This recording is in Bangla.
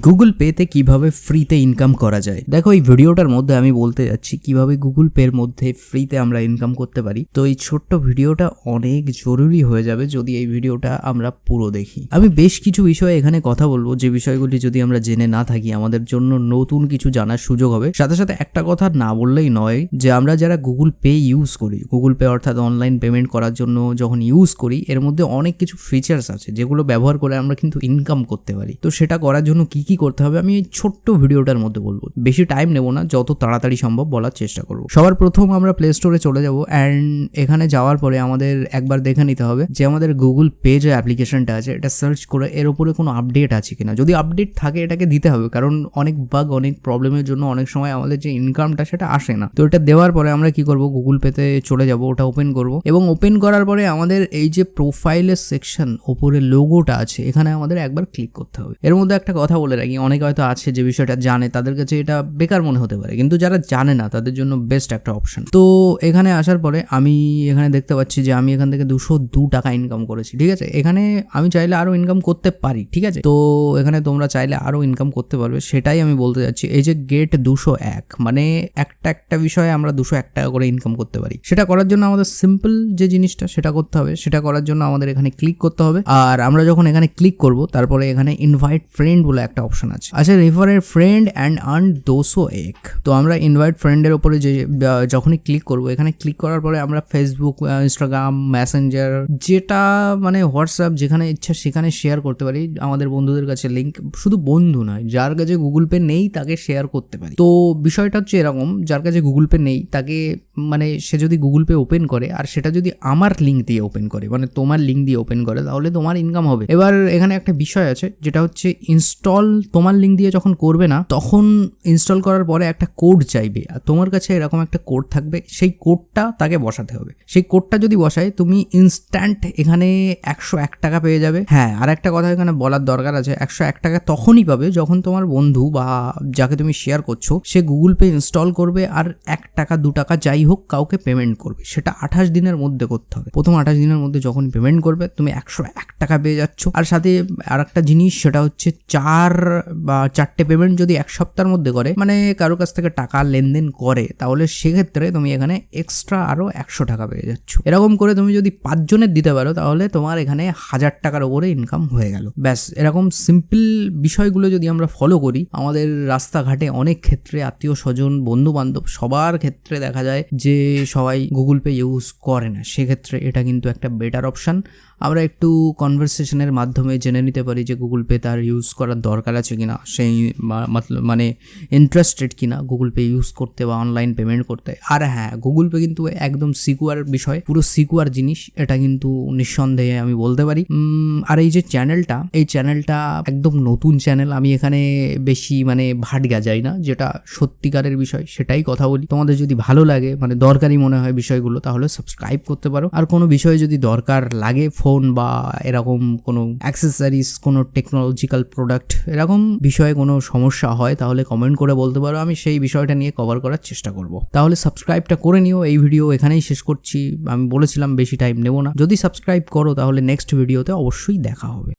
গুগল পেতে কীভাবে ফ্রিতে ইনকাম করা যায়? দেখো, এই ভিডিওটার মধ্যে আমি বলতে যাচ্ছি কীভাবে গুগল পের মধ্যে ফ্রিতে আমরা ইনকাম করতে পারি। তো এই ছোট্ট ভিডিওটা অনেক জরুরি হয়ে যাবে যদি এই ভিডিওটা আমরা পুরো দেখি। আমি বেশ কিছু বিষয়ে এখানে কথা বলব। যে বিষয়গুলি যদি আমরা জেনে না থাকি, আমাদের জন্য নতুন কিছু জানার সুযোগ হবে। সাথে সাথে একটা কথা না বললেই নয় যে আমরা যারা গুগল পে ইউজ করি গুগল পে অর্থাৎ অনলাইন পেমেন্ট করার জন্য যখন ইউজ করি, এর মধ্যে অনেক কিছু ফিচার্স আছে যেগুলো ব্যবহার করে আমরা কিন্তু ইনকাম করতে পারি। তো সেটা করার জন্য কি কি করতে হবে আমি এই ছোট্ট ভিডিওটার মধ্যে বলব। বেশি টাইম নেব না, যত তাড়াতাড়ি সম্ভব বলার চেষ্টা করব। সবার প্রথম আমরা প্লে স্টোরে চলে যাব অ্যান্ড এখানে যাওয়ার পরে আমাদের একবার দেখে নিতে হবে যে আমাদের গুগল পে যে অ্যাপ্লিকেশনটা আছে, এটা সার্চ করে এর উপরে কোনো আপডেট আছে কিনা। যদি আপডেট থাকে, এটাকে দিতে হবে, কারণ অনেক বাগ অনেক প্রবলেমের জন্য অনেক সময় আমাদের যে ইনকামটা সেটা আসে না। তো এটা দেওয়ার পরে আমরা কি করব গুগল পেতে চলে যাব, ওটা ওপেন করব এবং ওপেন করার পরে আমাদের এই যে প্রোফাইলের সেকশন ওপরে লোগোটা আছে, এখানে আমাদের একবার ক্লিক করতে হবে। এর মধ্যে একটা কথা বলে রাখি, অনেকে হয়তো আছে যে বিষয়টা জানে, তাদের কাছে এটা বেকার মনে হতে পারে। কিন্তু যারা জানে না, তাদের জন্য বেস্ট একটা অপশন তো এখানে আসার পরে আমি এখানে দেখতে পাচ্ছি যে আমি এখান থেকে দুশো দু টাকা ইনকাম করেছি, ঠিক আছে? এখানে আমি চাইলে আরও ইনকাম করতে পারি, ঠিক আছে? তো এখানে তোমরা চাইলে আরও ইনকাম করতে পারবে, সেটাই আমি বলতে যাচ্ছি। এই যে গেট দুশো এক মানে একটা একটা বিষয়ে আমরা দুশো এক টাকা করে ইনকাম করতে পারি। সেটা করার জন্য আমাদের সিম্পল যে জিনিসটা, সেটা করতে হবে। সেটা করার জন্য আমাদের এখানে ক্লিক করতে হবে। আর আমরা যখন এখানে ক্লিক করব, তারপরে এখানে ইনভাইট ফ্রেন্ড বলে একটা অপশন আছে। আচ্ছা রেফারের ফ্রেন্ড অ্যান্ড আর্ন দোশো এক। তো আমরা ইনভাইট ফ্রেন্ডের উপরে যে যখনই ক্লিক করব, এখানে ক্লিক করার পরে আমরা ফেসবুক ইনস্টাগ্রাম মেসেঞ্জার যেটা মানে হোয়াটসঅ্যাপ যেখানে ইচ্ছা সেখানে শেয়ার করতে পারি। আমাদের বন্ধুদের কাছে লিঙ্ক শুধু বন্ধু নয়, যার কাছে গুগল পে নেই, তাকে শেয়ার করতে পারি। তো বিষয়টা হচ্ছে এরকম, যার কাছে গুগল পে নেই, তাকে মানে সে যদি গুগল পে ওপেন করে, আর সেটা যদি আমার লিঙ্ক দিয়ে ওপেন করে মানে তোমার লিঙ্ক দিয়ে ওপেন করে, তাহলে তোমার ইনকাম হবে। এবার এখানে একটা বিষয় আছে, যেটা হচ্ছে ইনস্টল তোমার লিঙ্ক দিয়ে যখন করবে না, তখন ইনস্টল করার পরে একটা কোড চাইবে। আর তোমার কাছে এরকম একটা কোড থাকবে, সেই কোডটা তাকে বসাতে হবে। সেই কোডটা যদি বসায়, তুমি ইনস্ট্যান্ট এখানে একশো এক টাকা পেয়ে যাবে। হ্যাঁ আর একটা কথা এখানে বলার দরকার আছে। একশো এক টাকা তখনই পাবে যখন তোমার বন্ধু বা যাকে তুমি শেয়ার করছ, সে গুগল পে ইনস্টল করবে আর এক টাকা, দু টাকা যাই হোক কাউকে পেমেন্ট করবে। সেটা আঠাশ দিনের মধ্যে করতে হবে। প্রথম আঠাশ দিনের মধ্যে যখন পেমেন্ট করবে, তুমি একশো এক টাকা পেয়ে যাচ্ছ। আর সাথে আর একটা জিনিস, সেটা হচ্ছে চার বা চারটে পেমেন্ট যদি এক সপ্তাহের মধ্যে করে মানে কারও কাছ থেকে টাকা লেনদেন করে, তাহলে সেক্ষেত্রে তুমি এখানে এক্সট্রা আরও একশো টাকা পেয়ে যাচ্ছ। এরকম করে তুমি যদি পাঁচজনের দিতে পারো, তাহলে তোমার এখানে হাজার টাকার ওপরে ইনকাম হয়ে গেল। ব্যাস, এরকম সিম্পল বিষয়গুলো যদি আমরা ফলো করি, আমাদের রাস্তাঘাটে অনেক ক্ষেত্রে আত্মীয় স্বজন বন্ধু বান্ধব সবার ক্ষেত্রে দেখা যায় যে সবাই গুগল পে ইউজ করে না। সেক্ষেত্রে এটা কিন্তু একটা বেটার অপশান আমরা একটু কনভারসেশনের মাধ্যমে জেনে নিতে পারি যে গুগল পে তার ইউজ করার দরকার আছে কি না সেই মতলব মানে ইন্টারেস্টেড কি না গুগল পে ইউজ করতে বা অনলাইন পেমেন্ট করতে? আর হ্যাঁ গুগল পে কিন্তু একদম সিকুয়ার বিষয়, পুরো সিকুয়ার জিনিস, এটা কিন্তু নিঃসন্দেহে আমি বলতে পারি। আর এই যে চ্যানেলটা এই চ্যানেলটা একদম নতুন চ্যানেল আমি এখানে বেশি মানে ভাটগা যাই না, যেটা সত্যিকারের বিষয়, সেটাই কথা বলি। তোমাদের যদি ভালো লাগে মানে দরকারি মনে হয় বিষয়গুলো, তাহলে সাবস্ক্রাইব করতে পারো। আর কোনো বিষয়ে যদি দরকার লাগে ফোন বা এরকম কোনো অ্যাক্সেসরিজ কোনো টেকনোলজিক্যাল প্রোডাক্ট এরকম বিষয়ে কোনো সমস্যা হয়, তাহলে কমেন্ট করে বলতে পারো। আমি সেই বিষয়টা নিয়ে কভার করার চেষ্টা করব। তাহলে সাবস্ক্রাইবটা করে নিও। এই ভিডিও এখানেই শেষ করছি। আমি বলেছিলাম বেশি টাইম নেব না। যদি সাবস্ক্রাইব করো, তাহলে নেক্সট ভিডিওতে অবশ্যই দেখা হবে।